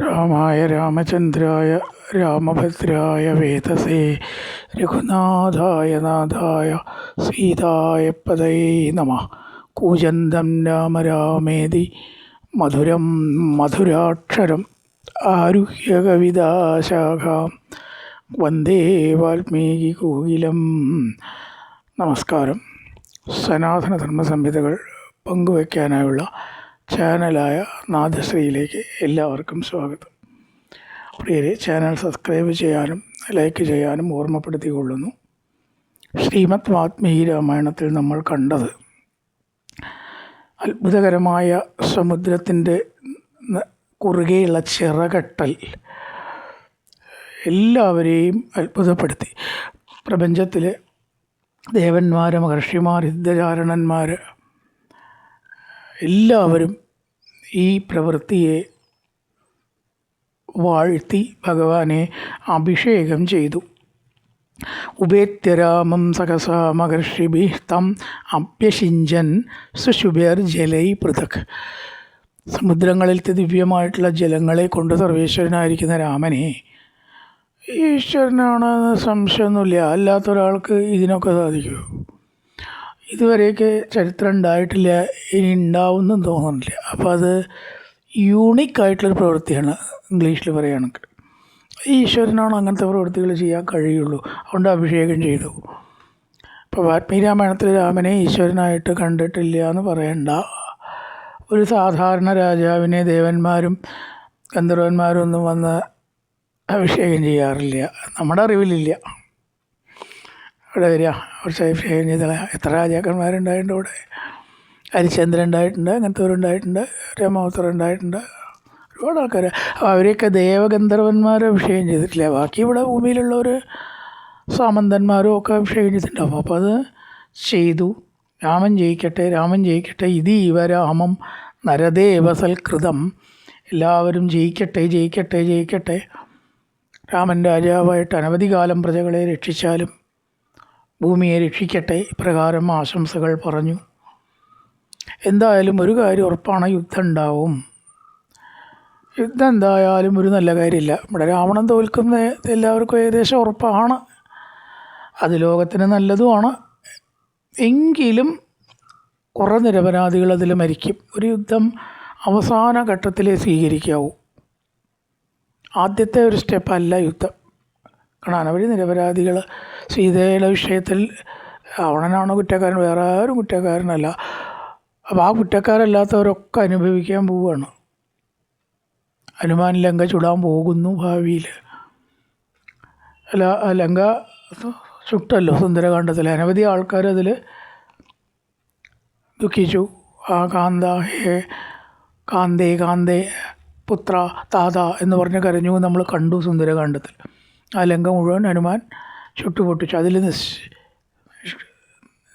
രാമായ രാമചന്ദ്രായ രാമഭദ്രായ വേദസേ രഘുനാഥായ നാഥായ സീതായ പതയേ നമ. കൂജന്തം രാമ രാമേതി മധുരം മധുരാക്ഷരം ആരുഹ്യ കവിതാശാഖാം. വന്ദേ വാൽമീകി കോകിലം. നമസ്കാരം. സനാതന ധർമ്മ സംഹിതകൾ പങ്കുവയ്ക്കാനായുള്ള ചാനലായ നാദശ്രീയിലേക്ക് എല്ലാവർക്കും സ്വാഗതം. പ്രിയരെ ചാനൽ സബ്സ്ക്രൈബ് ചെയ്യാനും ലൈക്ക് ചെയ്യാനും ഓർമ്മപ്പെടുത്തിക്കൊള്ളുന്നു. ശ്രീമത് വാത്മീകി രാമായണത്തിൽ നമ്മൾ കണ്ടത് അത്ഭുതകരമായ സമുദ്രത്തിന്റെ കുറുകെയുള്ള ചിറകട്ടൽ എല്ലാവരെയും അത്ഭുതപ്പെടുത്തി. പ്രപഞ്ചത്തിലെ ദേവന്മാർ മഹർഷിമാർ യുദ്ധചാരണന്മാർ എല്ലാവരും ഈ പ്രവൃത്തിയെ വാഴ്ത്തി ഭഗവാനെ അഭിഷേകം ചെയ്തു. ഉപേത്യരാമം സഹസാ മഹർഷിഭി തം അഭ്യഷിഞ്ചൻ സുശുഭേർ ജലൈ പൃഥക്. സമുദ്രങ്ങളിലത്തെ ദിവ്യമായിട്ടുള്ള ജലങ്ങളെ കൊണ്ട് സർവേശ്വരനായിരിക്കുന്ന രാമനെ ഈശ്വരനാണെന്ന് സംശയമൊന്നുമില്ല. അല്ലാത്ത ഒരാൾക്ക് ഇതിനൊക്കെ സാധിക്കുമോ? ഇതുവരെയൊക്കെ ചരിത്രം ഉണ്ടായിട്ടില്ല ഇനി ഉണ്ടാവുമെന്നും തോന്നുന്നില്ല. അപ്പോൾ അത് യൂണിക്കായിട്ടുള്ളൊരു പ്രവൃത്തിയാണ് ഇംഗ്ലീഷിൽ പറയുകയാണെങ്കിൽ. ഈശ്വരനാണ് അങ്ങനത്തെ പ്രവൃത്തികൾ ചെയ്യാൻ കഴിയുള്ളൂ. അതുകൊണ്ട് അഭിഷേകം ചെയ്തു. ഇപ്പോൾ വാത്മീരാമായണത്തിൽ രാമായണത്തിൽ രാമനെ ഈശ്വരനായിട്ട് കണ്ടിട്ടില്ല എന്ന് പറയണ്ട. ഒരു സാധാരണ രാജാവിനെ ദേവന്മാരും ഗന്ധർവന്മാരും ഒന്നും വന്ന് അഭിഷേകം ചെയ്യാറില്ല. നമ്മുടെ അറിവിലില്ല. ഇവിടെ വരിക. കുറച്ച് അഭിഷേകം ചെയ്ത എത്ര രാജാക്കന്മാരുണ്ടായിട്ടുണ്ട് ഇവിടെ ഹരിചന്ദ്രൻ ഉണ്ടായിട്ടുണ്ട് അങ്ങനത്തെവരുണ്ടായിട്ടുണ്ട് രമോത്തർ ഉണ്ടായിട്ടുണ്ട് ഒരുപാട് ആൾക്കാർ അവരെയൊക്കെ ദേവഗന്ധർവന്മാരെ അഭിഷേകം ചെയ്തിട്ടില്ല? ബാക്കി ഇവിടെ ഭൂമിയിലുള്ളവർ സാമന്തന്മാരും ഒക്കെ അഭിഷേകം ചെയ്തിട്ടുണ്ടാവും. അപ്പോൾ അത് ചെയ്തു. രാമൻ ജയിക്കട്ടെ രാമൻ ജയിക്കട്ടെ. ഇത് ഇവ രാമം നരദേവസൽകൃതം. എല്ലാവരും ജയിക്കട്ടെ ജയിക്കട്ടെ ജയിക്കട്ടെ. രാമൻ രാജാവായിട്ട് അനവധി കാലം പ്രജകളെ രക്ഷിച്ചാലും ഭൂമിയെ രക്ഷിക്കട്ടെ ഇപ്രകാരം ആശംസകൾ പറഞ്ഞു. എന്തായാലും ഒരു കാര്യം ഉറപ്പാണ് യുദ്ധം ഉണ്ടാവും. യുദ്ധം എന്തായാലും ഒരു നല്ല കാര്യമില്ല. ഇവിടെ രാവണൻ തോൽക്കുന്ന എല്ലാവർക്കും ഏകദേശം ഉറപ്പാണ്. അത് ലോകത്തിന് നല്ലതുമാണ്. എങ്കിലും കുറേ നിരപരാധികൾ അതിൽ മരിക്കും. ഒരു യുദ്ധം അവസാന ഘട്ടത്തിലേ സ്വീകരിക്കാവൂ. ആദ്യത്തെ ഒരു സ്റ്റെപ്പല്ല യുദ്ധം. കാരണം അവർ നിരപരാധികൾ സീതയുടെ വിഷയത്തിൽ രാവണനാണ് കുറ്റക്കാരൻ വേറെ ആരും കുറ്റക്കാരനല്ല. അപ്പോൾ ആ കുറ്റക്കാരല്ലാത്തവരൊക്കെ അനുഭവിക്കാൻ പോവുകയാണ് ഹനുമാൻ ലങ്ക ചുടാൻ പോകുന്നു ഭാവിയിൽ അല്ല ലങ്ക ചുട്ടല്ലോ സുന്ദരകാന്ഡത്തിൽ അനവധി ആൾക്കാർ അതിൽ ദുഃഖിച്ചു. ആ കാന്ത ഹേ കാന്തേ കാന്തേ പുത്ര താത എന്ന് പറഞ്ഞ് കരഞ്ഞു. നമ്മൾ കണ്ടു സുന്ദരകാന്ഡത്തിൽ ആ ലങ്ക മുഴുവൻ ഹനുമാൻ ചുട്ടുപൊട്ടിച്ചു. അതിൽ നിശ്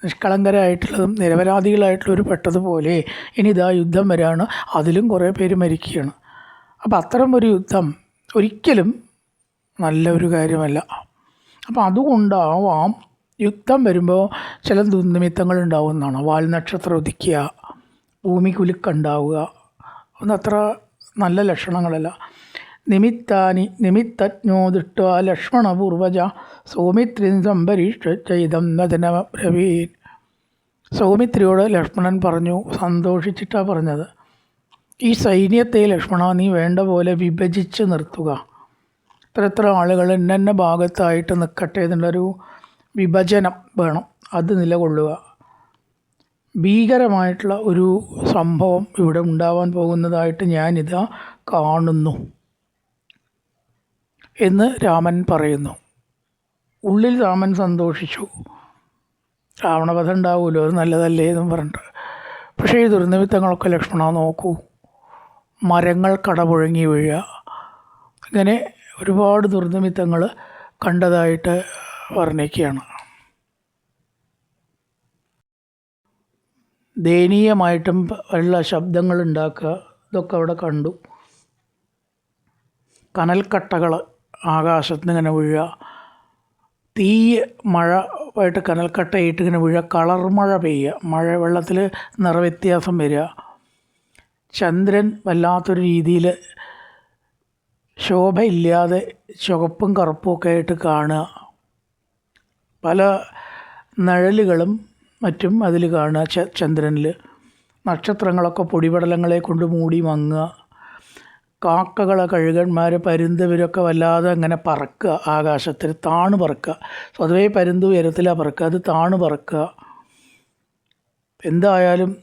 നിഷ്കളങ്കരായിട്ടുള്ളതും നിരപരാധികളായിട്ടുള്ളവർ പെട്ടതുപോലെ ഇനി ഇതാ യുദ്ധം വരാണ്. അതിലും കുറേ പേര് മരിക്കുകയാണ്. അപ്പം അത്തരം ഒരു യുദ്ധം ഒരിക്കലും നല്ല ഒരു കാര്യമല്ല. അപ്പം അതുകൊണ്ടാവാം യുദ്ധം വരുമ്പോൾ ചില ദുർനിമിത്തങ്ങൾ ഉണ്ടാവുന്നതാണ് വാൽ നക്ഷത്രം ഉദിക്കുക ഭൂമി കുലുക്കുണ്ടാവുക ഒന്നത്ര നല്ല ലക്ഷണങ്ങളല്ല. നിമിത്താനി നിമിത്തജ്ഞോ ദൃഷ്ട ലക്ഷ്മണപൂർവജ സൗമിത്രി സംപരീക്ഷ ചെയ്തം നദന ബ്രവീൻ സൗമിത്രിയോട് ലക്ഷ്മണൻ പറഞ്ഞു സന്തോഷിച്ചിട്ടാണ് പറഞ്ഞത്. ഈ സൈന്യത്തെ ലക്ഷ്മണ നീ വേണ്ട പോലെ വിഭജിച്ച് നിർത്തുക. ഇത്ര എത്ര ആളുകൾ ഇന്ന ഭാഗത്തായിട്ട് നിൽക്കട്ടെ എന്നുള്ളൊരു വിഭജനം വേണം. അത് നിലകൊള്ളുക. ഭീകരമായിട്ടുള്ള ഒരു സംഭവം ഇവിടെ ഉണ്ടാവാൻ പോകുന്നതായിട്ട് ഞാനിതാ കാണുന്നു. എന്ന് രാമൻ പറയുന്നു. ഉള്ളിൽ രാമൻ സന്തോഷിച്ചു. രാവണവധം ഉണ്ടാവുമല്ലോ അത് നല്ലതല്ലേ എന്നും പറഞ്ഞിട്ട്. പക്ഷേ ഈ ദുർനിമിത്തങ്ങളൊക്കെ ലക്ഷ്മണ നോക്കൂ. മരങ്ങൾ കടപുഴങ്ങി വീഴുക. ഇങ്ങനെ ഒരുപാട് ദുർനിമിത്തങ്ങൾ കണ്ടതായിട്ട് വർണിക്കുകയാണ്. ദയനീയമായിട്ടും ഉള്ള ശബ്ദങ്ങൾ ഉണ്ടാക്കുക ഇതൊക്കെ അവിടെ കണ്ടു. കനൽക്കട്ടകൾ ആകാശത്ത് നിന്ന് ഇങ്ങനെ വീഴുക തീ മഴ ആയിട്ട് കനൽക്കട്ടയിട്ട് ഇങ്ങനെ വീഴുക കളർ മഴ പെയ്യുക മഴ വെള്ളത്തിൽ നിറവ്യത്യാസം വരിക ചന്ദ്രൻ വല്ലാത്തൊരു രീതിയിൽ ശോഭയില്ലാതെ ചുവപ്പും കറുപ്പും ഒക്കെ ആയിട്ട് കാണുക. പല നിഴലുകളും മറ്റും അതിൽ കാണുക ചന്ദ്രനിൽ. നക്ഷത്രങ്ങളൊക്കെ പൊടിപടലങ്ങളെ കൊണ്ട് മൂടി മങ്ങുക. കാക്കകളെ കഴുകന്മാർ പരുന്തവരൊക്കെ വല്ലാതെ അങ്ങനെ പറക്കുക ആകാശത്തിൽ താണു പറക്കുക. സ്വതവേ പരുന്ത് ഉയരത്തിലാണ് പറക്കുക അത് താണു പറക്കുക. എന്തായാലും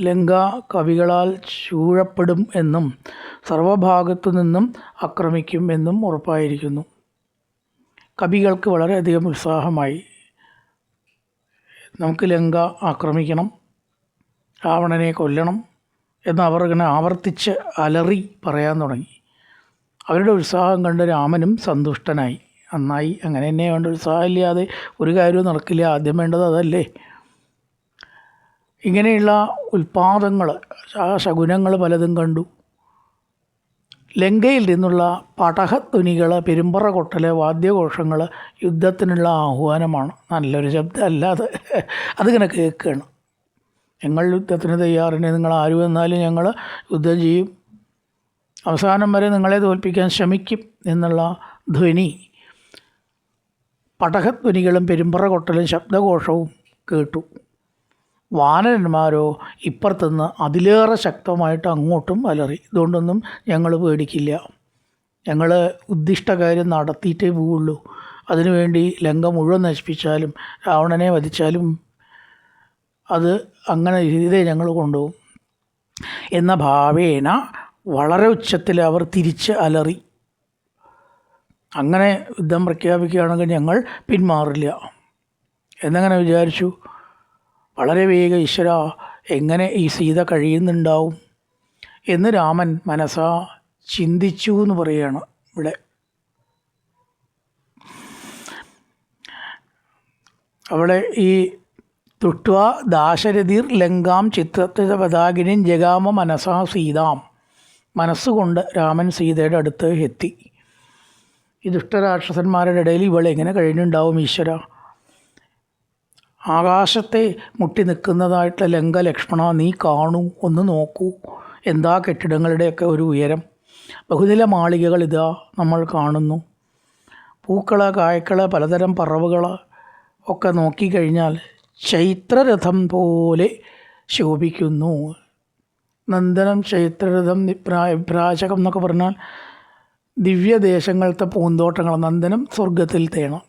ലങ്ക കവികളാൽ ചൂഴപ്പെടും എന്നും സർവഭാഗത്തു നിന്നും ആക്രമിക്കും എന്നും ഉറപ്പായിരിക്കുന്നു. കവികൾക്ക് വളരെയധികം ഉത്സാഹമായി. നമുക്ക് ലങ്ക ആക്രമിക്കണം രാവണനെ കൊല്ലണം എന്ന് അവർ ഇങ്ങനെ ആവർത്തിച്ച് അലറി പറയാൻ തുടങ്ങി. അവരുടെ ഉത്സാഹം കണ്ട് രാമനും സന്തുഷ്ടനായി. നന്നായി. അങ്ങനെ തന്നെ വേണ്ട ഉത്സാഹമില്ലാതെ ഒരു കാര്യവും നടക്കില്ല. ആദ്യം വേണ്ടത് അതല്ലേ. ഇങ്ങനെയുള്ള ഉൽപാദങ്ങൾ ശകുനങ്ങൾ പലതും കണ്ടു. ലങ്കയിൽ നിന്നുള്ള പടഹധ്വനികൾ പെരുമ്പറ കൊട്ടൽ വാദ്യഘോഷങ്ങൾ യുദ്ധത്തിനുള്ള ആഹ്വാനമാണ്. നല്ലൊരു ശബ്ദം അല്ലാതെ അതിങ്ങനെ കേൾക്കുകയാണ്. ഞങ്ങൾ യുദ്ധത്തിന് തയ്യാറിനെ നിങ്ങൾ ആര് വന്നാലും ഞങ്ങൾ യുദ്ധം ചെയ്യും. അവസാനം വരെ നിങ്ങളെ തോൽപ്പിക്കാൻ ശ്രമിക്കും എന്നുള്ള ധ്വനി. പടഹധ്വനികളും പെരുമ്പറ കൊട്ടലും ശബ്ദഘോഷവും കേട്ടു. വാനരന്മാരോ ഇപ്പുറത്തുനിന്ന് അതിലേറെ ശക്തമായിട്ട് അങ്ങോട്ടും അലറി. ഇതുകൊണ്ടൊന്നും ഞങ്ങൾ പേടിക്കില്ല. ഞങ്ങൾ ഉദ്ദിഷ്ട കാര്യം നടത്തിയിട്ടേ പോവുള്ളൂ അതിനുവേണ്ടി ലങ്ക മുഴുവൻ നശിപ്പിച്ചാലും രാവണനെ വധിച്ചാലും അത് അങ്ങനെ ഇതേ ഞങ്ങൾ കൊണ്ടുപോകും എന്ന ഭാവേന വളരെ ഉച്ചത്തിൽ അവർ തിരിച്ച് അലറി. അങ്ങനെ യുദ്ധം പ്രഖ്യാപിക്കുകയാണെങ്കിൽ ഞങ്ങൾ പിന്മാറില്ല. എന്നങ്ങനെ വിചാരിച്ചു? വളരെ വേഗം ഈശ്വര എങ്ങനെ ഈ സീത കഴിയുന്നുണ്ടാവും? എന്ന് രാമൻ മനസ്സാ ചിന്തിച്ചു എന്ന് പറയുകയാണ് ഇവിടെ. അവിടെ ഈ തുഷ്ട്വ ദാശരഥിർ ലങ്കാം ചിത്രത്തെ പതാകിനും ജഗാമ മനസാ സീതാം. മനസ്സുകൊണ്ട് രാമൻ സീതയുടെ അടുത്ത് എത്തി. ഈ ദുഷ്ടരാക്ഷസന്മാരുടെ ഇടയിൽ ഇവൾ എങ്ങനെ കഴിഞ്ഞുണ്ടാവും ഈശ്വര? ആകാശത്തെ മുട്ടി നിൽക്കുന്നതായിട്ടുള്ള ലങ്ക ലക്ഷ്മണ നീ കാണൂ ഒന്ന് നോക്കൂ. എന്താ കെട്ടിടങ്ങളുടെയൊക്കെ ഒരു ഉയരം? ബഹുനില മാളികകൾ ഇതാ നമ്മൾ കാണുന്നു. പൂക്കൾ കായ്ക്കൾ പലതരം പറവുകൾ ഒക്കെ നോക്കിക്കഴിഞ്ഞാൽ ചൈത്രരഥം പോലെ ശോഭിക്കുന്നു. നന്ദനം ചൈത്രരഥം നിപ്രാ പ്രാചകം എന്നൊക്കെ പറഞ്ഞാൽ ദിവ്യദേശങ്ങളത്തെ പൂന്തോട്ടങ്ങൾ നന്ദനം സ്വർഗത്തിൽ തേണം.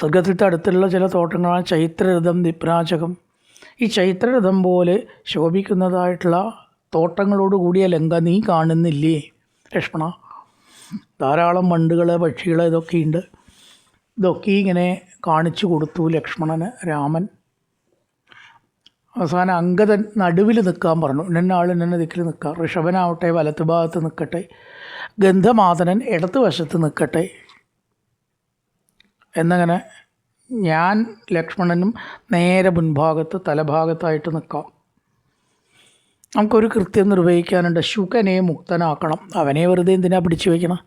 സ്വർഗത്തിലത്തെ അടുത്തുള്ള ചില തോട്ടങ്ങളാണ് ചൈത്രരഥം നിപ്രാചകം ഈ ചൈത്രരഥം പോലെ ശോഭിക്കുന്നതായിട്ടുള്ള തോട്ടങ്ങളോട് കൂടിയ ലങ്ക നീ കാണുന്നില്ലേ ലക്ഷ്മണ ധാരാളം വണ്ടുകൾ പക്ഷികൾ ഇതൊക്കെയുണ്ട്. ഇതൊക്കെ ഇങ്ങനെ കാണിച്ചു കൊടുത്തു ലക്ഷ്മണന് രാമൻ. അവസാനം അങ്കദൻ നടുവിൽ നിൽക്കാൻ പറഞ്ഞു. ഇന്ന ആൾ ദിക്കിൽ നിൽക്കാം. ഋഷഭനാവട്ടെ വലത്ത് ഭാഗത്ത് നിൽക്കട്ടെ. ഗന്ധമാതനൻ ഇടത്ത് വശത്ത് നിൽക്കട്ടെ. എന്നങ്ങനെ ഞാൻ ലക്ഷ്മണനും നേരെ മുൻഭാഗത്ത് തലഭാഗത്തായിട്ട് നിൽക്കാം. നമുക്കൊരു കൃത്യം നിർവഹിക്കാനുണ്ട്. ശുകനെ മുക്തനാക്കണം. അവനെ വെറുതെ എന്തിനാ പിടിച്ചു വയ്ക്കണം?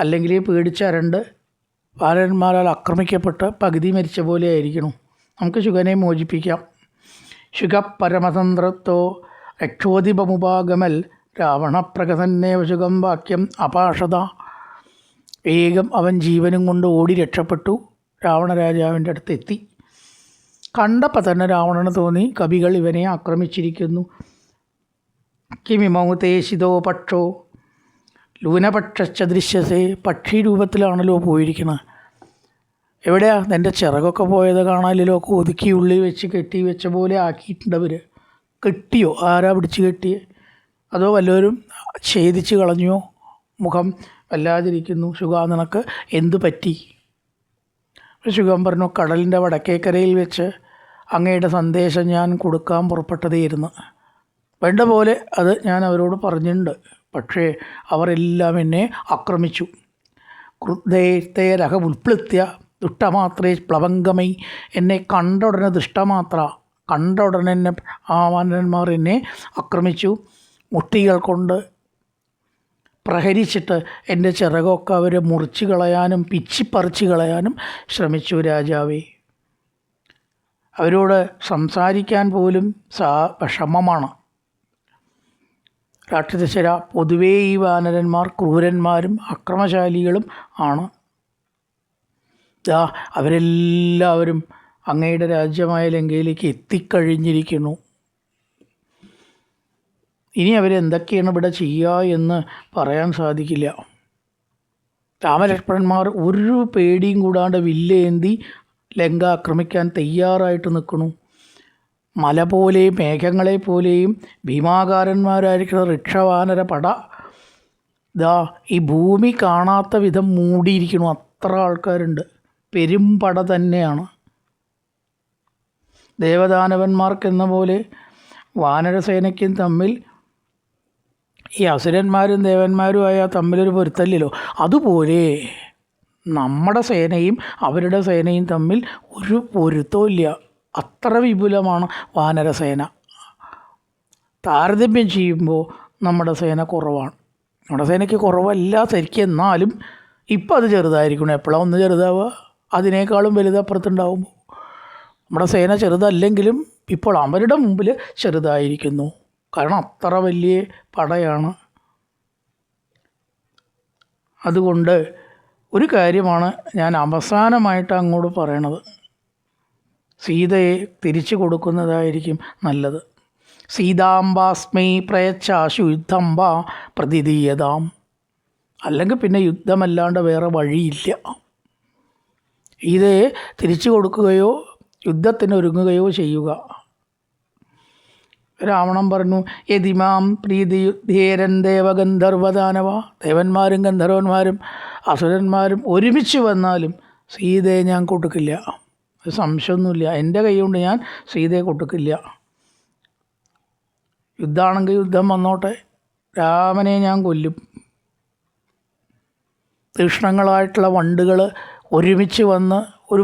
അല്ലെങ്കിൽ പേടിച്ചരണ്ട് ബാലന്മാരാൽ ആക്രമിക്കപ്പെട്ട് പകുതി മരിച്ച പോലെ ആയിരിക്കണം നമുക്ക് ശുഖനെ മോചിപ്പിക്കാം. ശുക പരമതന്ത്രത്വോ രക്ഷോധിപമുപാഗമൽ രാവണപ്രകസന്നേവ ശുകം വാക്യം അപാഷത. വേഗം അവൻ ജീവനും കൊണ്ട് ഓടി രക്ഷപ്പെട്ടു. രാവണരാജാവിന്റെ അടുത്ത് എത്തി. കണ്ടപ്പോൾ തന്നെ രാവണന് തോന്നി കവികൾ ഇവനെ ആക്രമിച്ചിരിക്കുന്നു. കിമിമൗ തേശിതോ പക്ഷോ. ലൂനപക്ഷ ദൃശ്യസേ പക്ഷി രൂപത്തിലാണല്ലോ പോയിരിക്കുന്നത് എവിടെയാ? നിന്റെ ചിറകൊക്കെ പോയത് കാണാനില്ലോ ഒതുക്കി ഉള്ളി വെച്ച് കെട്ടി വെച്ച പോലെ ആക്കിയിട്ടുണ്ട് ആക്കിയിട്ടുണ്ടവർ കെട്ടിയോ? ആരാ പിടിച്ച് കെട്ടിയേ? അതോ വല്ലവരും ഛേദിച്ച് കളഞ്ഞോ? മുഖം വല്ലാതിരിക്കുന്നു. ശുഗ നിനക്ക് എന്തു പറ്റി? സുഖം പറഞ്ഞു കടലിന്റെ വടക്കേക്കരയിൽ വെച്ച് അങ്ങയുടെ സന്ദേശം ഞാൻ കൊടുക്കാൻ പുറപ്പെട്ടതേയിരുന്നു. വേണ്ട പോലെ അത് ഞാൻ അവരോട് പറഞ്ഞിട്ടുണ്ട്. പക്ഷേ അവരെല്ലാം എന്നെ ആക്രമിച്ചു. ക്രുദ്ധേരഹ ഉൾപ്പെടുത്തിയ ദുഷ്ടമാത്രേ പ്ലവങ്കമൈ എന്നെ കണ്ട ഉടനെ ദുഷ്ടമാത്ര. കണ്ട ഉടനെ എന്നെ ആ വാനന്മാർ എന്നെ ആക്രമിച്ചു. മുട്ടികൾ കൊണ്ട് പ്രഹരിച്ചിട്ട് എന്റെ ചിറകൊക്കെ അവർ മുറിച്ച് കളയാനും പിച്ചിപ്പറിച്ച് കളയാനും ശ്രമിച്ചു രാജാവേ. അവരോട് സംസാരിക്കാൻ പോലും സാ വിഷമമാണ്. രാക്ഷസര പൊതുവേ ഈ വാനരന്മാർ ക്രൂരന്മാരും അക്രമശാലികളും ആണ്. ദാ അവരെല്ലാവരും അങ്ങയുടെ രാജ്യമായ ലങ്കയിലേക്ക് എത്തിക്കഴിഞ്ഞിരിക്കുന്നു. ഇനി അവരെന്തൊക്കെയാണ് ഇവിടെ ചെയ്യുക എന്ന് പറയാൻ സാധിക്കില്ല. രാമലക്ഷ്മണന്മാർ ഒരു പേടിയും കൂടാണ്ട് വില്ലേന്തി ലങ്ക ആക്രമിക്കാൻ തയ്യാറായിട്ട് നിൽക്കുന്നു. മല പോലെയും മേഘങ്ങളെ പോലെയും ഭീമാകാരന്മാരായിരിക്കുന്ന റിക്ഷവാനര പട. ഇതാ ഈ ഭൂമി കാണാത്ത വിധം മൂടിയിരിക്കുന്നു. അത്ര ആൾക്കാരുണ്ട്. പെരുമ്പട തന്നെയാണ്. ദേവദാനവന്മാർക്കെന്ന പോലെ വാനരസേനയ്ക്കും തമ്മിൽ ഈ അസുരന്മാരും ദേവന്മാരുമായ തമ്മിലൊരു പൊരുത്തല്ലോ അതുപോലെ നമ്മുടെ സേനയും അവരുടെ സേനയും തമ്മിൽ ഒരു പൊരുത്തവും ഇല്ല അത്ര വിപുലമാണ് വാനരസേന. താരതമ്യം ചെയ്യുമ്പോൾ നമ്മുടെ സേന കുറവാണ്. നമ്മുടെ സേനയ്ക്ക് കുറവല്ല ശരിക്കും എന്നാലും ഇപ്പം അത് ചെറുതായിരിക്കണം. എപ്പോഴാണ് ഒന്ന് ചെറുതാവുക? അതിനേക്കാളും വലുത് അപ്പുറത്തുണ്ടാവുമ്പോൾ നമ്മുടെ സേന ചെറുതല്ലെങ്കിലും ഇപ്പോൾ അവരുടെ മുമ്പിൽ ചെറുതായിരിക്കുന്നു. കാരണം അത്ര വലിയ പടയാണ്. അതുകൊണ്ട് ഒരു കാര്യമാണ് ഞാൻ അവസാനമായിട്ട് അങ്ങോട്ട് പറയണത്. സീതയെ തിരിച്ചു കൊടുക്കുന്നതായിരിക്കും നല്ലത്. സീതാംബാസ്മൈ പ്രയച്ചാശു യുദ്ധംബ പ്രതിതീയതാം അല്ലെങ്കിൽ പിന്നെ യുദ്ധമല്ലാണ്ട് വേറെ വഴിയില്ല. സീതയെ തിരിച്ചു കൊടുക്കുകയോ യുദ്ധത്തിന് ഒരുങ്ങുകയോ ചെയ്യുക. രാവണൻ പറഞ്ഞു യതിമാം പ്രീതിയുദ്ധേരൻ ദേവഗന്ധർവദാനവ. ദേവന്മാരും ഗന്ധർവന്മാരും അസുരന്മാരും ഒരുമിച്ച് വന്നാലും സീതയെ ഞാൻ കൊടുക്കില്ല. സംശയമൊന്നുമില്ല. എന്റെ കൈ കൊണ്ട് ഞാൻ സീതയെ കൊടുക്കില്ല. യുദ്ധമാണെങ്കിൽ യുദ്ധം വന്നോട്ടെ. രാമനെ ഞാൻ കൊല്ലും. തീക്ഷ്ണങ്ങളായിട്ടുള്ള വണ്ടുകൾ ഒരുമിച്ച് വന്ന് ഒരു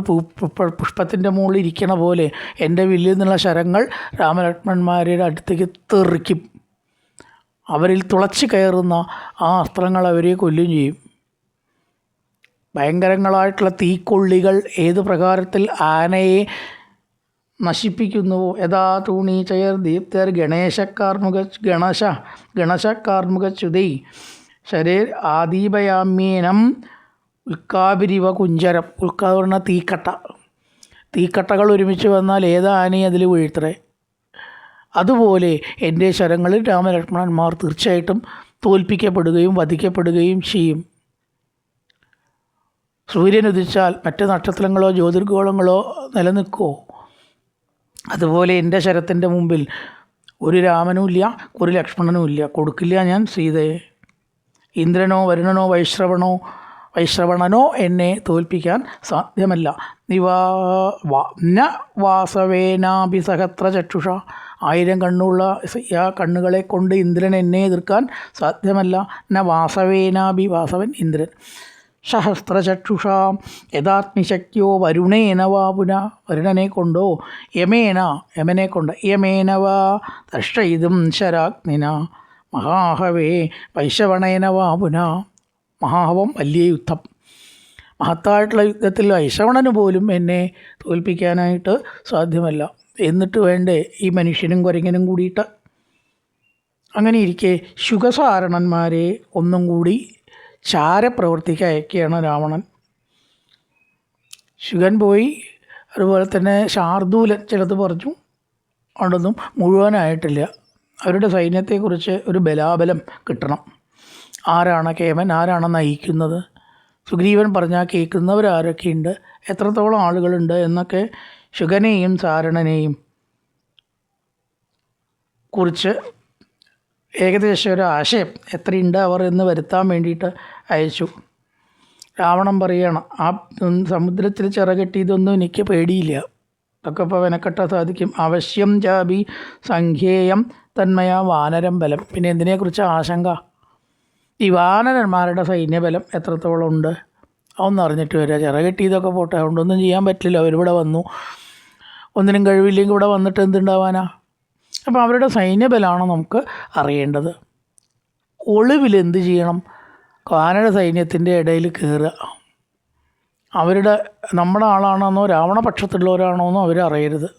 പുഷ്പത്തിന്റെ മുകളിൽ ഇരിക്കണ പോലെ എന്റെ വില്ലിൽ നിന്നുള്ള ശരങ്ങൾ രാമലക്ഷ്മണന്മാരുടെ അടുത്തേക്ക് തെറിക്കും. അവരിൽ തുളച്ച് കയറുന്ന ആ അസ്ത്രങ്ങൾ അവരെ കൊല്ലും ചെയ്യും. ഭയങ്കരങ്ങളായിട്ടുള്ള തീക്കൊള്ളികൾ ഏത് പ്രകാരത്തിൽ ആനയെ നശിപ്പിക്കുന്നുവോ യഥാ തൂണി ചയർ ദീപ്തർ ഗണേശക്കാർമുഖ ഗണശ ഗണശക്കാർമുഖച്യുതൈ ശരീർ ആദീപയാമ്യേനം ഉൽക്കാബിരിവ കുഞ്ചരം. ഉൽക്ക എന്ന് പറഞ്ഞാൽ തീക്കട്ട. തീക്കട്ടകൾ ഒരുമിച്ച് വന്നാൽ ഏത് ആനയും അതിൽ വീഴ്ത്തറേ അതുപോലെ എന്റെ ശരങ്ങളിൽ രാമലക്ഷ്മണന്മാർ തീർച്ചയായിട്ടും തോൽപ്പിക്കപ്പെടുകയും വധിക്കപ്പെടുകയും ചെയ്യും. സൂര്യൻ ഉദിച്ചാൽ മറ്റ് നക്ഷത്രങ്ങളോ ജ്യോതിർഗോളങ്ങളോ നിലനിൽക്കുമോ അതുപോലെ എന്റെ ശരത്തിന്റെ മുമ്പിൽ ഒരു രാമനും ഇല്ല ഒരു ലക്ഷ്മണനും ഇല്ല. കൊടുക്കില്ല ഞാൻ സീതയെ. ഇന്ദ്രനോ വരുണനോ വൈശ്രവണോ വൈശ്രവണനോ എന്നെ തോൽപ്പിക്കാൻ സാധ്യമല്ല. നിവാ വാസവേനാഭിസഹത്ര ചക്ഷുഷ ആയിരം കണ്ണുള്ള ആ കണ്ണുകളെ കൊണ്ട് ഇന്ദ്രൻ എന്നെ എതിർക്കാൻ സാധ്യമല്ല. ന വാസവേനാഭി വാസവൻ ഇന്ദ്രൻ. സഹസ്രചക്ഷുഷ. യഥാത്മിശക്യോ വരുണേന വാ പുന. വരുണനെ കൊണ്ടോ? യമേന. യമനെ കൊണ്ട്. യമേന വാ. ദർശയിതും ശരാഗ്നിന. മഹാഹവേ. വൈശവണേന വാ പുന. മഹാഹവം വലിയ യുദ്ധം. മഹത്തായിട്ടുള്ള യുദ്ധത്തിൽ ഐശ്രവണന് പോലും എന്നെ തോൽപ്പിക്കാനായിട്ട് സാധ്യമല്ല. എന്നിട്ട് വേണ്ടേ ഈ മനുഷ്യനും കുരങ്ങനും കൂടിയിട്ട്? അങ്ങനെ ഇരിക്കെ ശുഖസാരണന്മാരെ ഒന്നും കൂടി ചാരപ്രവർത്തിക്ക് അയക്കുകയാണ് രാവണൻ. ശുഗൻ പോയി അതുപോലെ തന്നെ ശാർദൂലൻ ചിലത് പറഞ്ഞു. അതൊന്നും മുഴുവനായിട്ടില്ല. അവരുടെ സൈന്യത്തെക്കുറിച്ച് ഒരു ബലാബലം കിട്ടണം. ആരാണ് കേമൻ? ആരാണ് നയിക്കുന്നത്? സുഗ്രീവൻ പറഞ്ഞാൽ കേൾക്കുന്നവരാരൊക്കെയുണ്ട് എത്രത്തോളം ആളുകളുണ്ട് എന്നൊക്കെ ശുഗനെയും സാരണനെയും കുറിച്ച് ഏകദേശം ഒരു ആശയം. എത്രയുണ്ട് അവർ എന്ന് വരുത്താൻ വേണ്ടിയിട്ട് അയച്ചു. രാവണൻ പറയണം ആ സമുദ്രത്തിൽ ചിറകെട്ടിയതൊന്നും എനിക്ക് പേടിയില്ല. അതൊക്കെ ഇപ്പോൾ വെനക്കെട്ടാൻ സാധിക്കും. അവശ്യം ജാബി സംഖ്യേയം തന്മയ വാനരം ബലം പിന്നെ എന്തിനെക്കുറിച്ച് ആശങ്ക? ഈ വാനരന്മാരുടെ സൈന്യബലം എത്രത്തോളം ഉണ്ട്? അതൊന്നും അറിഞ്ഞിട്ട് വരിക. ചിറകെട്ടിയതൊക്കെ പോട്ടെ. അതുകൊണ്ടൊന്നും ചെയ്യാൻ പറ്റില്ല. അവരിവിടെ വന്നു. ഒന്നിനും കഴിവില്ലെങ്കിൽ ഇവിടെ വന്നിട്ട് എന്തുണ്ടാവാനാ? അപ്പോൾ അവരുടെ സൈന്യബലമാണ് നമുക്ക് അറിയേണ്ടത്? ഒളിവിൽ എന്ത് ചെയ്യണം? കാനഡ സൈന്യത്തിന്റെ ഇടയിൽ കയറുക. അവരുടെ നമ്മുടെ ആളാണെന്നോ രാവണപക്ഷത്തുള്ളവരാണോ എന്നോ അവർ അറിയരുത്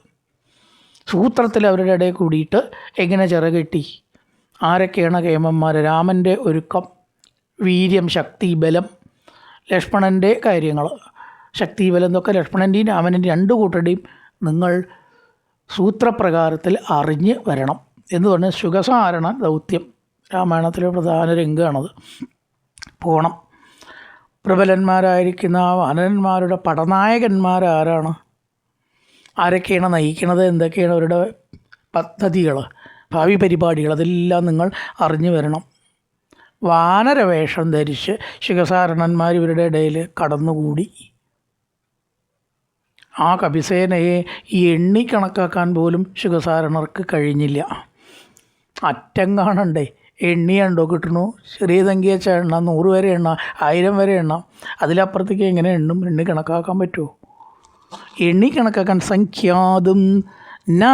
സൂത്രത്തിൽ അവരുടെ ഇടയിൽ കൂടിയിട്ട് എങ്ങനെ ചിറകെട്ടി ആരൊക്കെയാണ് കേമന്മാർ രാമന്റെ ഒരുക്കം വീര്യം ശക്തി ബലം ലക്ഷ്മണന്റെ കാര്യങ്ങൾ ശക്തി ബലം എന്നൊക്കെ ലക്ഷ്മണന്റെയും രാമന്റെയും രണ്ട് കൂട്ടരുടെയും നിങ്ങൾ സൂത്രപ്രകാരത്തിൽ അറിഞ്ഞ് വരണം എന്ന് പറഞ്ഞാൽ സുഖസാരണ ദൗത്യം രാമായണത്തിലെ പ്രധാന രംഗമാണത് പോണം. പ്രബലന്മാരായിരിക്കുന്ന ആ വാനരന്മാരുടെ പടനായകന്മാരാരാണ്? ആരൊക്കെയാണ് നയിക്കുന്നത് എന്തൊക്കെയാണ് അവരുടെ പദ്ധതികൾ ഭാവി പരിപാടികൾ അതെല്ലാം നിങ്ങൾ അറിഞ്ഞു വരണം. വാനരവേഷം ധരിച്ച് ശിഖസാരണന്മാർ ഇവരുടെ ഇടയിൽ കടന്നുകൂടി. ആ കപിസേനയെ എണ്ണി കണക്കാക്കാൻ പോലും ശിഖസാരണർക്ക് കഴിഞ്ഞില്ല. അറ്റം കാണണ്ടേ? എണ്ണിയുണ്ടോ കിട്ടണു? ചെറിയ തങ്കിയച്ച എണ്ണ നൂറ് വരെ എണ്ണ ആയിരം വരെ എണ്ണ അതിലപ്പുറത്തേക്ക് എങ്ങനെ എണ്ണും എണ്ണി കണക്കാക്കാൻ പറ്റുമോ? എണ്ണി കണക്കാക്കാൻ സംഖ്യാതും ന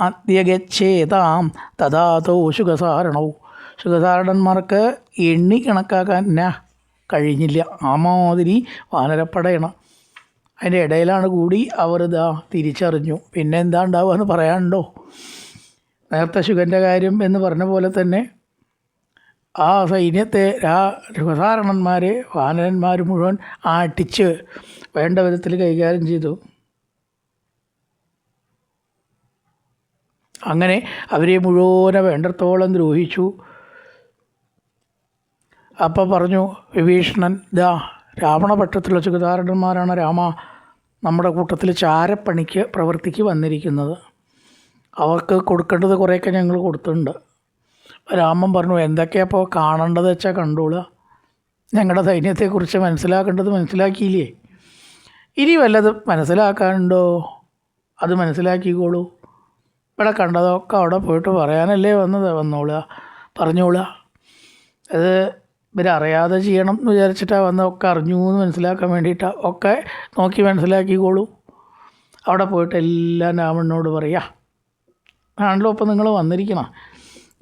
അത്യഗച്ഛേതാം തഥാതോ സുഖസാരണവും സുഖസാരണന്മാർക്ക് എണ്ണി കണക്കാക്കാൻ ന കഴിഞ്ഞില്ല. ആ മാതിരി വാനരപ്പടയണം. അതിന്റെ ഇടയിലാണ് കൂടി അവർ ഇതാ തിരിച്ചറിഞ്ഞു. പിന്നെ എന്താ ഉണ്ടാവുക എന്ന് പറയാനുണ്ടോ? നേരത്തെ ശുഗന്റെ കാര്യം എന്ന് പറഞ്ഞ പോലെ തന്നെ ആ സൈന്യത്തെ ആ സുഖസാരണന്മാരെ വാനരന്മാർ മുഴുവൻ ആട്ടിച്ച് വേണ്ട വിധത്തിൽ കൈകാര്യം ചെയ്തു. അങ്ങനെ അവരെ മുഴുവനെ വേണ്ടത്തോളം ദ്രോഹിച്ചു. അപ്പം പറഞ്ഞു വിഭീഷണൻ ദാ രാവണപക്ഷത്തിലുള്ള ചുഗതാരന്മാരാണ് രാമ. നമ്മുടെ കൂട്ടത്തിൽ ചാരപ്പണിക്ക് പ്രവൃത്തിക്ക് വന്നിരിക്കുന്നത്. അവർക്ക് കൊടുക്കേണ്ടത് കുറേയൊക്കെ ഞങ്ങൾ കൊടുത്തിട്ടുണ്ട്. രാമൻ പറഞ്ഞു എന്തൊക്കെയപ്പോൾ കാണേണ്ടത് വെച്ചാൽ കണ്ടോളുക ഞങ്ങളുടെ സൈന്യത്തെക്കുറിച്ച് മനസ്സിലാക്കേണ്ടത് മനസ്സിലാക്കിയില്ലേ? ഇനി വല്ലതും മനസ്സിലാക്കാനുണ്ടോ? അത് മനസ്സിലാക്കിക്കോളൂ. ഇവിടെ കണ്ടതൊക്കെ അവിടെ പോയിട്ട് പറയാനല്ലേ വന്നത്? വന്നോളുക പറഞ്ഞോളുക അത് ഇവരറിയാതെ ചെയ്യണം എന്ന് വിചാരിച്ചിട്ടാണ് വന്നതൊക്കെ അറിഞ്ഞു എന്ന് മനസ്സിലാക്കാൻ വേണ്ടിയിട്ടാണ് ഒക്കെ നോക്കി മനസ്സിലാക്കിക്കോളൂ. അവിടെ പോയിട്ട് എല്ലാം രാമണ്ണോട് പറയാ. ആണല്ലോ ഇപ്പം നിങ്ങൾ വന്നിരിക്കണം.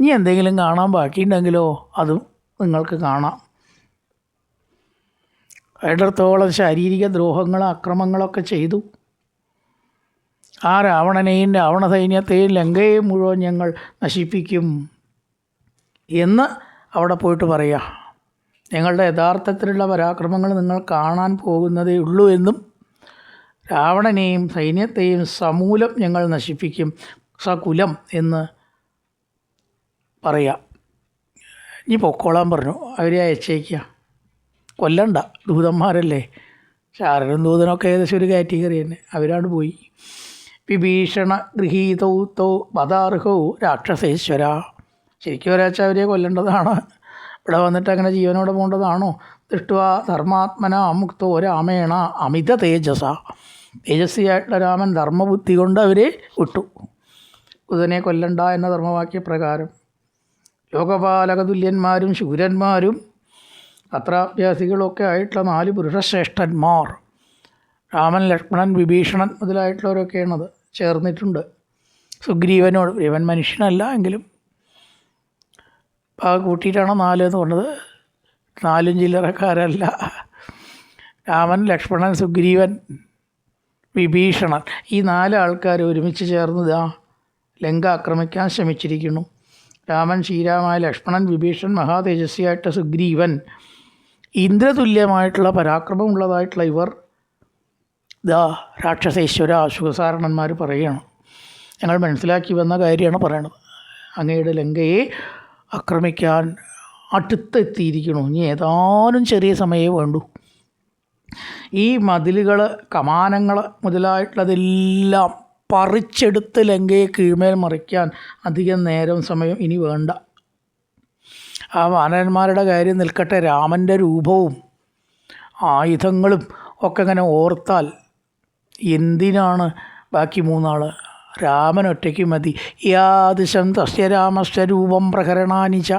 ഇനി എന്തെങ്കിലും കാണാൻ ബാക്കിയുണ്ടെങ്കിലോ അതും നിങ്ങൾക്ക് കാണാം. ഇടത്തോളം ശാരീരിക ദ്രോഹങ്ങളും അക്രമങ്ങളൊക്കെ ചെയ്തു. ആ രാവണനെയും രാവണ സൈന്യത്തെയും ലങ്കയെയും മുഴുവൻ ഞങ്ങൾ നശിപ്പിക്കും എന്ന് അവിടെ പോയിട്ട് പറയാം. ഞങ്ങളുടെ യഥാർത്ഥത്തിലുള്ള പരാക്രമങ്ങൾ നിങ്ങൾ കാണാൻ പോകുന്നതേ ഉള്ളൂ എന്നും രാവണനെയും സൈന്യത്തെയും സമൂലം ഞങ്ങൾ നശിപ്പിക്കും സകുലം എന്ന് പറയാം. ഇനി പൊക്കോളാൻ പറഞ്ഞു. അവരെ അയച്ചേക്കുക കൊല്ലണ്ട. ദൂതന്മാരല്ലേ? ശാരനും ദൂതനൊക്കെ ഏകദേശം ഒരു കാറ്റഗറി തന്നെ. അവരാണ് പോയി. വിഭീഷണ ഗൃഹീതൗ തൗ മതാർഹൗ രാക്ഷസേശ്വര. ശരിക്കും ഒരാഴ്ച അവരെ കൊല്ലേണ്ടതാണ്. ഇവിടെ വന്നിട്ട് അങ്ങനെ ജീവനോടെ പോകേണ്ടതാണോ? ദൃഷ്ടുവ ധർമാത്മന മുക്തോ രാമേണ അമിത തേജസ. തേജസ്വിയായിട്ടുള്ള രാമൻ ധർമ്മബുദ്ധി കൊണ്ട് അവരെ വിട്ടു. ബുധനെ കൊല്ലണ്ട എന്ന ധർമ്മവാക്യ പ്രകാരം. ലോകപാലകതുല്യന്മാരും ശൂരന്മാരും അത്രാഭ്യാസികളൊക്കെ ആയിട്ടുള്ള നാല് പുരുഷശ്രേഷ്ഠന്മാർ. രാമൻ ലക്ഷ്മണൻ വിഭീഷണൻ മുതലായിട്ടുള്ളവരൊക്കെയാണത് ചേർന്നിട്ടുണ്ട്. സുഗ്രീവനോട് ഗ്രീവൻ മനുഷ്യനല്ല എങ്കിലും ആ കൂട്ടിയിട്ടാണ് നാല് എന്ന് പറഞ്ഞത്? നാലും ചില്ലറക്കാരല്ല. രാമൻ ലക്ഷ്മണൻ സുഗ്രീവൻ വിഭീഷണൻ ഈ നാല് ആൾക്കാർ ഒരുമിച്ച് ചേർന്ന് ഇതാ ലങ്ക ആക്രമിക്കാൻ ശ്രമിച്ചിരിക്കുന്നു. രാമൻ ശ്രീരാമായ ലക്ഷ്മണൻ വിഭീഷൺ മഹാതേജസ്വിയായിട്ട് സുഗ്രീവൻ ഇന്ദ്രതുല്യമായിട്ടുള്ള പരാക്രമമുള്ളതായിട്ടുള്ള ഇവർ ദാ രാക്ഷസേശ്വര സുഖസാരണന്മാർ പറയുകയാണ് ഞങ്ങൾ മനസ്സിലാക്കി വന്ന കാര്യമാണ് പറയണത്. അങ്ങയുടെ ലങ്കയെ ആക്രമിക്കാൻ അടുത്തെത്തിയിരിക്കണു ഇനി ഏതാനും ചെറിയ സമയമേ വേണ്ടൂ. ഈ മതിലുകൾ കമാനങ്ങൾ മുതലായിട്ടുള്ളതെല്ലാം പറിച്ചെടുത്ത് ലങ്കയെ കീഴ്മേൽ മറിക്കാൻ അധികം നേരം സമയം ഇനി വേണ്ട. ആ വാനന്മാരുടെ കാര്യം നിൽക്കട്ടെ. രാമന്റെ രൂപവും ആയുധങ്ങളും ഒക്കെ ഇങ്ങനെ ഓർത്താൽ എന്തിനാണ് ബാക്കി മൂന്നാൾ രാമൻ ഒറ്റയ്ക്ക് മതി. യാദിശം തസ്യ പ്രഹരണാനിച്ച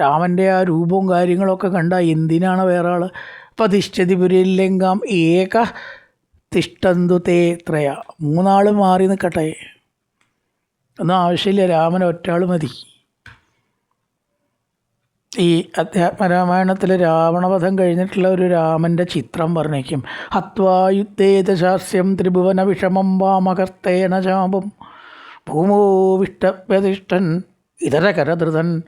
രാമന്റെ ആ രൂപവും കാര്യങ്ങളൊക്കെ കണ്ട എന്തിനാണ് വേറെ ആൾ പതിഷ്ഠതി പുരില്ലെങ്കാം ഏക തിഷ്ടന്തു തേ ത്രയ. മൂന്നാൾ മാറി നിൽക്കട്ടെ. ഒന്നും ആവശ്യമില്ല രാമൻ ഒറ്റാൾ മതി. ഈ അധ്യാത്മരാമായണത്തിലെ രാവണവധം കഴിഞ്ഞിട്ടുള്ള ഒരു രാമന്റെ ചിത്രം വർണിക്കും. ഹത്വായുദ്ധേതശാസ്യം ത്രിഭുവന വിഷമം വാമകർത്തേന ശാപം. ഭൂമോ വിഷ്ടപ്രതിഷ്ഠൻ ഇതരകരധൃതൻ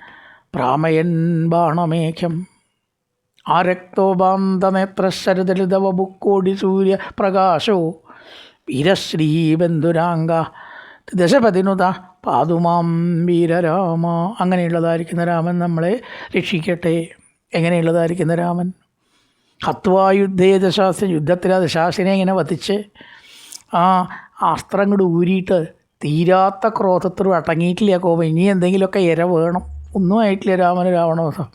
പ്രാമയൻ ബാണമേഘം. ആ സൂര്യ സൂര്യപ്രകാശോ വീരശ്രീ ബന്ധുരാംഗ ദശപതിനുത പാതുമാം വീരരാമ. അങ്ങനെയുള്ളതായിരിക്കുന്ന രാമൻ നമ്മളെ രക്ഷിക്കട്ടെ. എങ്ങനെയുള്ളതായിരിക്കുന്ന രാമൻ? ഹത്വായുദ്ധേ ദശാസ്ത്ര യുദ്ധത്തിൽ ആ ദശാസിനെ ഇങ്ങനെ വധിച്ച്? ആ അസ്ത്രം കൂടി ഊരിയിട്ട് തീരാത്ത ക്രോധത്തിൽ അടങ്ങിയിട്ടില്ല കോപം ഇനി എന്തെങ്കിലുമൊക്കെ ഇര വേണം. ഒന്നും ആയിട്ടില്ല രാമന് രാവണവധം.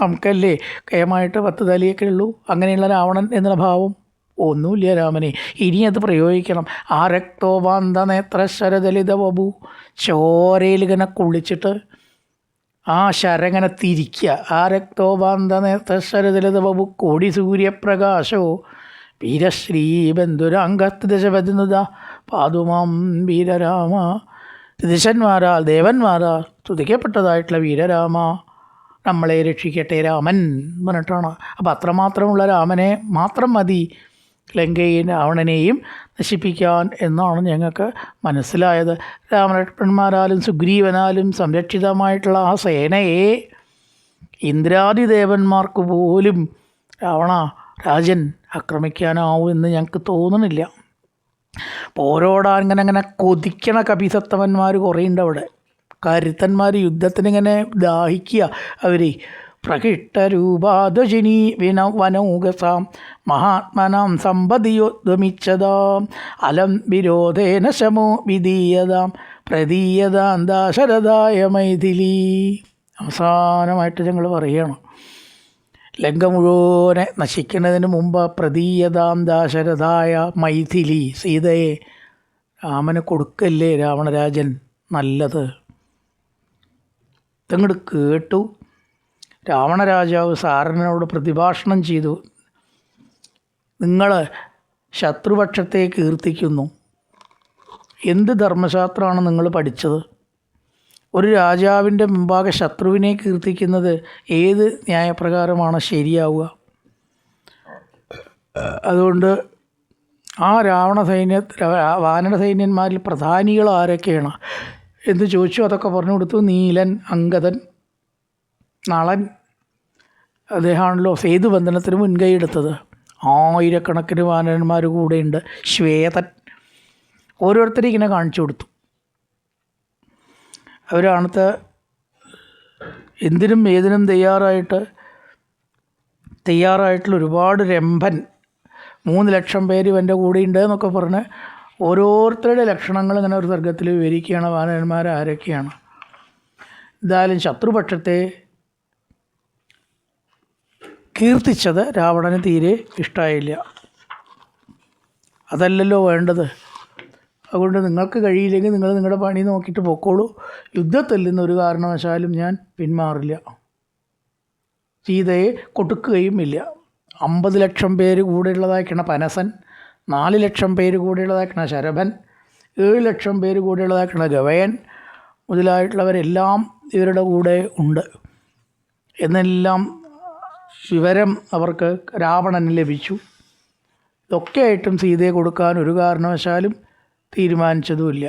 നമുക്കല്ലേ കയമായിട്ട് പത്ത് തലിയൊക്കെ ഉള്ളൂ. അങ്ങനെയുള്ള രാവണൻ എന്നുള്ള ഭാവം. ഒന്നുമില്ല രാമനെ. ഇനി അത് പ്രയോഗിക്കണം. ആ രക്തോപാന്ത നേത്ര ശരദലിത ബബു ചോരയിൽ ഇങ്ങനെ കുളിച്ചിട്ട് ആ ശരങ്ങനെ തിരിക്കുക. ആ രക്തോപാന്ത നേത്ര ശരദലിത ബബു കോടി സൂര്യപ്രകാശോ. വീരശ്രീ ബന്ധുരാംഗത്ത് ദശപതിനുത പാതുമാം വീരരാമ. ദിശന്മാരാൽ ദേവന്മാരാൽ തുതിക്കപ്പെട്ടതായിട്ടുള്ള വീരരാമ. നമ്മളെ രക്ഷിക്കട്ടെ രാമൻ പറഞ്ഞിട്ടാണ്. അപ്പോൾ അത്രമാത്രമുള്ള രാമനെ മാത്രം മതി. ലങ്കയും രാവണനെയും നശിപ്പിക്കാൻ എന്നാണ് ഞങ്ങൾക്ക് മനസ്സിലായത്. രാമലക്ഷ്മണന്മാരാലും സുഗ്രീവനാലും സംരക്ഷിതമായിട്ടുള്ള ആ സേനയെ ഇന്ദ്രാദിദേവന്മാർക്ക് പോലും രാവണ രാജൻ ആക്രമിക്കാനാവും എന്ന് ഞങ്ങൾക്ക് തോന്നുന്നില്ല. പോരോടാൻ ഇങ്ങനെ അങ്ങനെ കൊതിക്കണ കപിസത്തവന്മാർ കുറേ ഉണ്ട് അവിടെ. കരുത്തന്മാർ യുദ്ധത്തിനിങ്ങനെ ദാഹിക്കുക. അവർ പ്രകിഷ്ടരൂപാധജിനി വിന വനൗകസാം. മഹാത്മനാം സമ്പതിയോദ്ഗമിച്ചതാം അലം വിരോധേന ശമോ വിധീയതാം. പ്രതീയതാം ദാശരഥായ മൈഥിലി. അവസാനമായിട്ട് ഞങ്ങൾ പറയണം ലങ്ക മുഴുവനെ നശിക്കുന്നതിന് മുമ്പ് പ്രതീയതാം ദാശരഥായ മൈഥിലി. സീതയെ രാമന് കൊടുക്കല്ലേ രാവണരാജൻ നല്ലത്? ഇതങ്ങോട്ട് കേട്ടു. രാവണരാജാവ് സാരനോട് പ്രതിഭാഷണം ചെയ്തു. നിങ്ങൾ ശത്രുപക്ഷത്തെ കീർത്തിക്കുന്നു. എന്ത് ധർമ്മശാസ്ത്രമാണ് നിങ്ങൾ പഠിച്ചത്? ഒരു രാജാവിന്റെ മുമ്പാകെ ശത്രുവിനെ കീർത്തിക്കുന്നത് ഏത് ന്യായപ്രകാരമാണ് ശരിയാവുക? അതുകൊണ്ട് ആ രാവണ സൈന്യ വാനര സൈന്യന്മാരിൽ പ്രധാനികൾ ആരൊക്കെയാണ്? എന്ന് ചോദിച്ചു. അതൊക്കെ പറഞ്ഞു കൊടുത്തു. നീലൻ അങ്കദൻ നളൻ അദ്ദേഹമാണല്ലോ സേതുബന്ധനത്തിന് മുൻകൈ എടുത്തത്. ആയിരക്കണക്കിന് വാനരന്മാർ കൂടെയുണ്ട്. ശ്വേതൻ. ഓരോരുത്തരും ഇങ്ങനെ കാണിച്ചു കൊടുത്തു. അവരാണത്തെ എന്തിനും ഏതിനും തയ്യാറായിട്ട് തയ്യാറായിട്ടുള്ള ഒരുപാട് രംഭൻ. മൂന്ന് ലക്ഷം പേര് ഇവന്റെ കൂടെയുണ്ട് എന്നൊക്കെ പറഞ്ഞ് ഓരോരുത്തരുടെ ലക്ഷണങ്ങൾ ഇങ്ങനെ ഒരു സർഗത്തിൽ വിവരിക്കുകയാണ്. വാനരന്മാർ ആരൊക്കെയാണ്? എന്തായാലും ശത്രുപക്ഷത്തെ കീർത്തിച്ചത് രാവണന് തീരെ ഇഷ്ടമായില്ല അതല്ലല്ലോ വേണ്ടത്. അതുകൊണ്ട് നിങ്ങൾക്ക് കഴിയില്ലെങ്കിൽ നിങ്ങൾ നിങ്ങളുടെ പണി നോക്കിയിട്ട് പൊക്കോളൂ. യുദ്ധത്തിൽ നിന്ന് ഒരു കാരണവശാലും ഞാൻ പിന്മാറില്ല. സീതയെ കൊടുക്കുകയും ഇല്ല അമ്പത് ലക്ഷം പേര് കൂടെയുള്ളതാക്കണ പനസൻ. നാല് ലക്ഷം പേര് കൂടെയുള്ളതാക്കണ ശരഭൻ. ഏഴ് ലക്ഷം പേര് കൂടെയുള്ളതാക്കണ ഗവയൻ. മുതലായിട്ടുള്ളവരെല്ലാം ഇവരുടെ കൂടെ ഉണ്ട്. എന്നെല്ലാം വിവരം അവർക്ക് രാവണന് ലഭിച്ചു. ഇതൊക്കെയായിട്ടും സീതയെ കൊടുക്കാൻ ഒരു കാരണവശാലും തീരുമാനിച്ചതുമില്ല.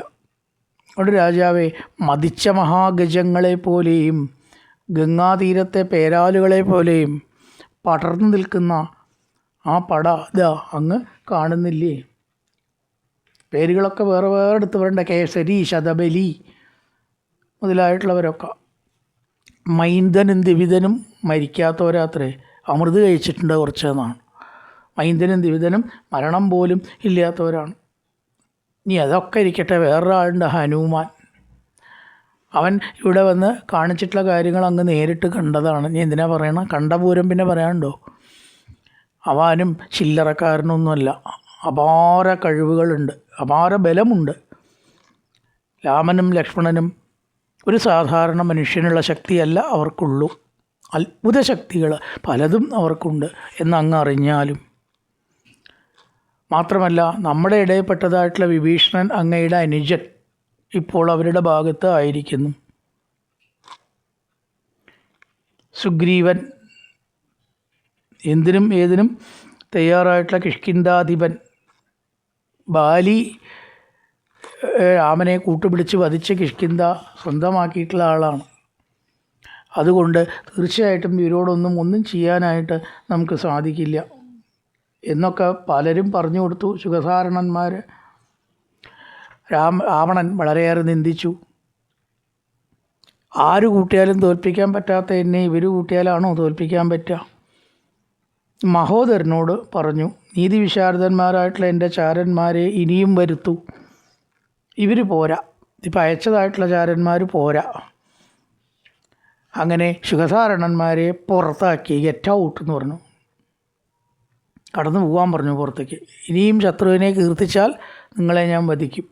അവിടെ രാജാവെ മതിച്ച മഹാഗജങ്ങളെ പോലെയും ഗംഗാതീരത്തെ പേരാലുകളെ പോലെയും പടർന്നു നിൽക്കുന്ന ആ പട ഇതാ അങ്ങ് കാണുന്നില്ലേ? പേരുകളൊക്കെ വേറെ വേറെ എടുത്ത് വരണ്ട കേസരി ശതബലി മുതലായിട്ടുള്ളവരൊക്കെ. മൈന്ദനും ദിവിതനും മരിക്കാത്തവരാത്രേ അമൃത് കഴിച്ചിട്ടുണ്ട് കുറച്ച് എന്നാണ് മൈന്ദനും ദിവിതനും മരണം പോലും ഇല്ലാത്തവരാണ്. ഇനി അതൊക്കെ ഇരിക്കട്ടെ വേറൊരാളുണ്ട് ഹനുമാൻ. അവൻ ഇവിടെ വന്ന് കാണിച്ചിട്ടുള്ള കാര്യങ്ങൾ അങ്ങ് നേരിട്ട് കണ്ടതാണ്. നീ എന്തിനാ പറയണം? കണ്ട പൂരം പിന്നെ പറയാനുണ്ടോ? അവനും ചില്ലറക്കാരനൊന്നുമല്ല. അപാര കഴിവുകളുണ്ട് അപാര ബലമുണ്ട്. രാമനും ലക്ഷ്മണനും ഒരു സാധാരണ മനുഷ്യനുള്ള ശക്തിയല്ല അവർക്കുള്ളൂ. അത്ഭുത ശക്തികൾ പലതും അവർക്കുണ്ട് എന്നങ്ങ് അറിഞ്ഞാലും മാത്രമല്ല നമ്മുടെ ഇടയപ്പെട്ടതായിട്ടുള്ള വിഭീഷണൻ അങ്ങയുടെ അനുജൻ ഇപ്പോൾ അവരുടെ ഭാഗത്ത് ആയിരിക്കുന്നു. സുഗ്രീവൻ എന്തിനും ഏതിനും തയ്യാറായിട്ടുള്ള കിഷ്കിന്താധിപൻ ബാലി രാമനെ കൂട്ടുപിടിച്ച് വധിച്ച് കിഷ്കിന്ത സ്വന്തമാക്കിയിട്ടുള്ള ആളാണ്. അതുകൊണ്ട് തീർച്ചയായിട്ടും ഇവരോടൊന്നും ഒന്നും ചെയ്യാനായിട്ട് നമുക്ക് സാധിക്കില്ല. എന്നൊക്കെ പലരും പറഞ്ഞു കൊടുത്തു. സുഖസാരണന്മാർ രാമ രാവണൻ വളരെയേറെ നിന്ദിച്ചു. ആര് കൂട്ടിയാലും തോൽപ്പിക്കാൻ പറ്റാത്ത എന്നെ ഇവർ കൂട്ടിയാലാണോ തോൽപ്പിക്കാൻ പറ്റുക? മഹോദരനോട് പറഞ്ഞു നീതിവിശാരദന്മാരായിട്ടുള്ള എന്റെ ചാരന്മാരെ ഇനിയും വരുത്തു. ഇവർ പോരാ. ഇപ്പം അയച്ചതായിട്ടുള്ള ചാരന്മാർ പോരാ. അങ്ങനെ ശുഖസാരണന്മാരെ പുറത്താക്കി ഗെറ്റ് ഔട്ട് എന്ന് പറഞ്ഞു. കടന്നു പോകാൻ പറഞ്ഞു പുറത്തേക്ക്. ഇനിയും ശത്രുവിനെ കീർത്തിച്ചാൽ നിങ്ങളെ ഞാൻ വധിക്കും.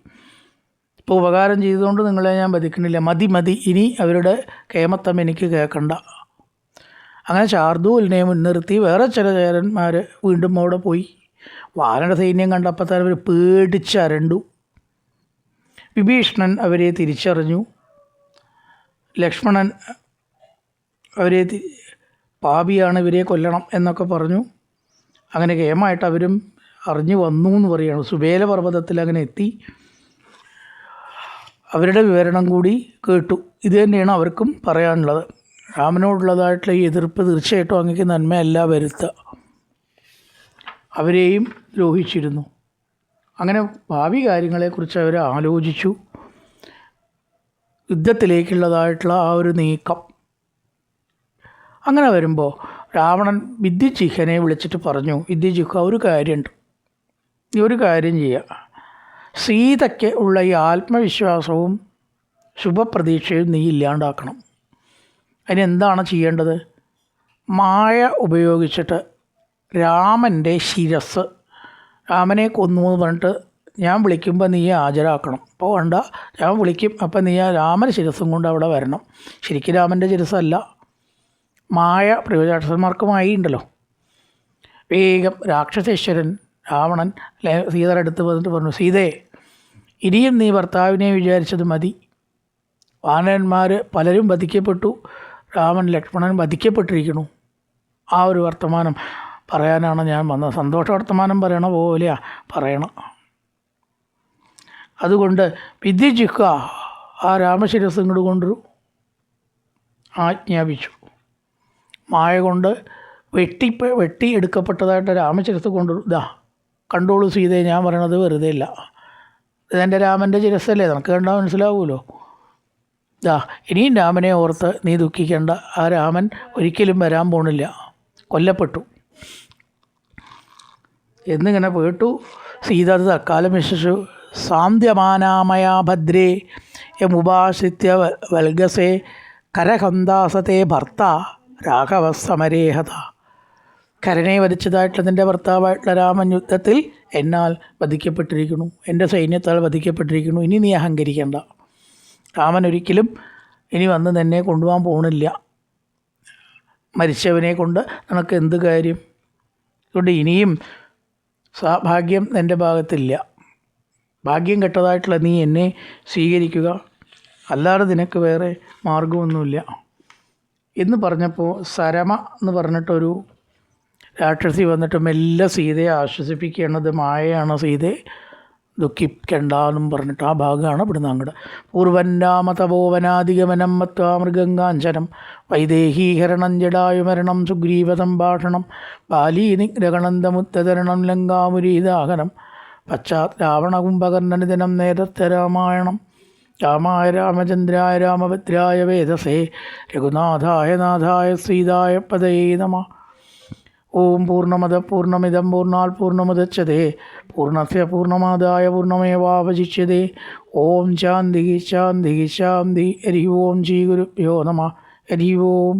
ഇപ്പോൾ ഉപകാരം ചെയ്തുകൊണ്ട് നിങ്ങളെ ഞാൻ വധിക്കണില്ല മതി മതി ഇനി അവരുടെ കേമത്തം എനിക്ക് കേൾക്കണ്ട. അങ്ങനെ ശാർദൂലിനെ മുൻനിർത്തി വേറെ ചില ചേരന്മാർ വീണ്ടും അവിടെ പോയി. വാനര സൈന്യം കണ്ടപ്പോൾ തന്നെ അവർ പേടിച്ചരണ്ടു വിഭീഷണൻ അവരെ തിരിച്ചറിഞ്ഞു. ലക്ഷ്മണൻ അവരെ പാപിയാണ് ഇവരെ കൊല്ലണം എന്നൊക്കെ പറഞ്ഞു. അങ്ങനെ കേമായിട്ട് അവരും അറിഞ്ഞു വന്നു എന്ന് പറയുകയാണ്. സുബേല പർവതത്തിൽ അങ്ങനെ എത്തി. അവരുടെ വിവരണം കൂടി കേട്ടു. ഇത് തന്നെയാണ് അവർക്കും പറയാനുള്ളത്. രാമനോടുള്ളതായിട്ടുള്ള ഈ എതിർപ്പ് തീർച്ചയായിട്ടും അങ്ങക്ക് നന്മയല്ല വരുത്തുക അവരെയും ദ്രോഹിച്ചിരുന്നു. അങ്ങനെ ഭാവി കാര്യങ്ങളെക്കുറിച്ച് അവർ ആലോചിച്ചു. യുദ്ധത്തിലേക്കുള്ളതായിട്ടുള്ള ആ ഒരു നീക്കം. അങ്ങനെ വരുമ്പോൾ രാവണൻ വിദ്യജിഹനെ വിളിച്ചിട്ട് പറഞ്ഞു വിദ്യജിഹ ഒരു കാര്യമുണ്ട് ഈ ഒരു കാര്യം ചെയ്യുക സീതയ്ക്ക് ഉള്ള ഈ ആത്മവിശ്വാസവും ശുഭപ്രതീക്ഷയും നീ ഇല്ലാണ്ടാക്കണം. അതിനെന്താണ് ചെയ്യേണ്ടത്? മായ ഉപയോഗിച്ചിട്ട് രാമന്റെ ശിരസ് രാമനെ കൊന്നു എന്ന് പറഞ്ഞിട്ട് ഞാൻ വിളിക്കുമ്പോൾ നീ ഹാജരാക്കണം. അപ്പോൾ വേണ്ട ഞാൻ വിളിക്കും അപ്പോൾ നീ ആ രാമൻ ശിരസും കൊണ്ട് അവിടെ വരണം. ശരിക്കും രാമന്റെ ശിരസല്ല മായ പ്രയോജനാക്ഷന്മാർക്കുമായി ഉണ്ടല്ലോ വേഗം രാക്ഷസേശ്വരൻ രാവണൻ അടുത്ത് വന്നിട്ട് പറഞ്ഞു സീതയെ ഇനിയും നീ ഭർത്താവിനെ വിചാരിച്ചത് മതി. വാനരന്മാർ പലരും വധിക്കപ്പെട്ടു രാമൻ ലക്ഷ്മണൻ വധിക്കപ്പെട്ടിരിക്കുന്നു. ആ ഒരു വർത്തമാനം പറയാനാണ് ഞാൻ വന്നത്. സന്തോഷ വർത്തമാനം പറയണ പോലെയാ പറയണം. അതുകൊണ്ട് വിദ്യജിക്ക ആ രാമശിരസ് ഇങ്ങോട്ട് കൊണ്ടു ആജ്ഞാപിച്ചു. മായ കൊണ്ട് വെട്ടി വെട്ടി എടുക്കപ്പെട്ടതായിട്ട് രാമശിരസ് കൊണ്ട് ഇതാ കണ്ടോളൂ സീതയെ ഞാൻ പറയണത് വെറുതെ ഇല്ല. ഇതെന്റെ രാമന്റെ ചിരസ്സല്ലേ നമുക്ക് കണ്ടാൽ മനസ്സിലാവുമല്ലോ. ദാ ഇനിയും രാമനെ ഓർത്ത് നീ ദുഃഖിക്കേണ്ട ആ രാമൻ ഒരിക്കലും വരാൻ പോണില്ല. കൊല്ലപ്പെട്ടു. എന്നിങ്ങനെ പോയിട്ടു സീത അത് തക്കാലം വിശ്വസിച്ചു സാന്ധ്യമാനാമയാ ഭദ്രേ യമുപാശ്രിത്യ വ- വൽഗസേ കരഹന്താസത്തെ ഭർത്ത. രാഘവസമരേഹത. കരനെ വധിച്ചതായിട്ടുള്ള നിന്റെ ഭർത്താവായിട്ടുള്ള രാമൻ യുദ്ധത്തിൽ എന്നാൽ വധിക്കപ്പെട്ടിരിക്കുന്നു. എന്റെ സൈന്യത്താൽ വധിക്കപ്പെട്ടിരിക്കുന്നു. ഇനി നീ അഹങ്കരിക്കണ്ട. രാമൻ ഒരിക്കലും ഇനി വന്ന് തന്നെ കൊണ്ടുപോകാൻ പോകണില്ല മരിച്ചവനെ കൊണ്ട് നിനക്ക് എന്ത് കാര്യം? അതുകൊണ്ട് ഇനിയും ഭാഗ്യം എന്റെ ഭാഗത്തില്ല. ഭാഗ്യം കെട്ടതായിട്ടുള്ള നീ എന്നെ സ്വീകരിക്കുക. അല്ലാതെ നിനക്ക് വേറെ മാർഗമൊന്നുമില്ല. എന്ന് പറഞ്ഞപ്പോൾ സരമ എന്ന് പറഞ്ഞിട്ടൊരു രാക്ഷസി വന്നിട്ട് മെല്ലെ സീതയെ ആശ്വസിപ്പിക്കേണ്ടത് മായയാണ് സീതയെ ദുഃഖിക്കണ്ട എന്നും പറഞ്ഞിട്ട് ആ ഭാഗമാണ് ഇവിടുന്ന് അങ്ങോട്ട് പൂർവന്നാമതപോവനാധിഗമനം മത്വാ മൃഗങ്കാഞ്ചനം വൈദേഹീഹരണം ജടായുമരണം സുഗ്രീവ സംഭാഷണം ബാലീ നിഗ്രഹണന്തമുത്തരണം ലങ്കാമുരീദാഹനം പശ്ചാത് രാവണകുംഭകർണനിദിനം നേതത്തെ രാമായണം രാമായ രാമചന്ദ്രായ രാമഭദ്രായ വേദസേ രഘുനാഥായ നാഥായ ശ്രീതായ പദയേ നമ. ഓം പൂർണമത പൂർണമിതം പൂർണാൽ പൂർണമുദച്ചതേ പൂർണസ്യ പൂർണമാദായ പൂർണമേവാവശിഷ്യതേ ഓം ശാന്തി ശാന്തി ശാന്തി ഹരി ഓം ശ്രീ ഗുരുഭ്യോ നമ. ഹരി ഓം.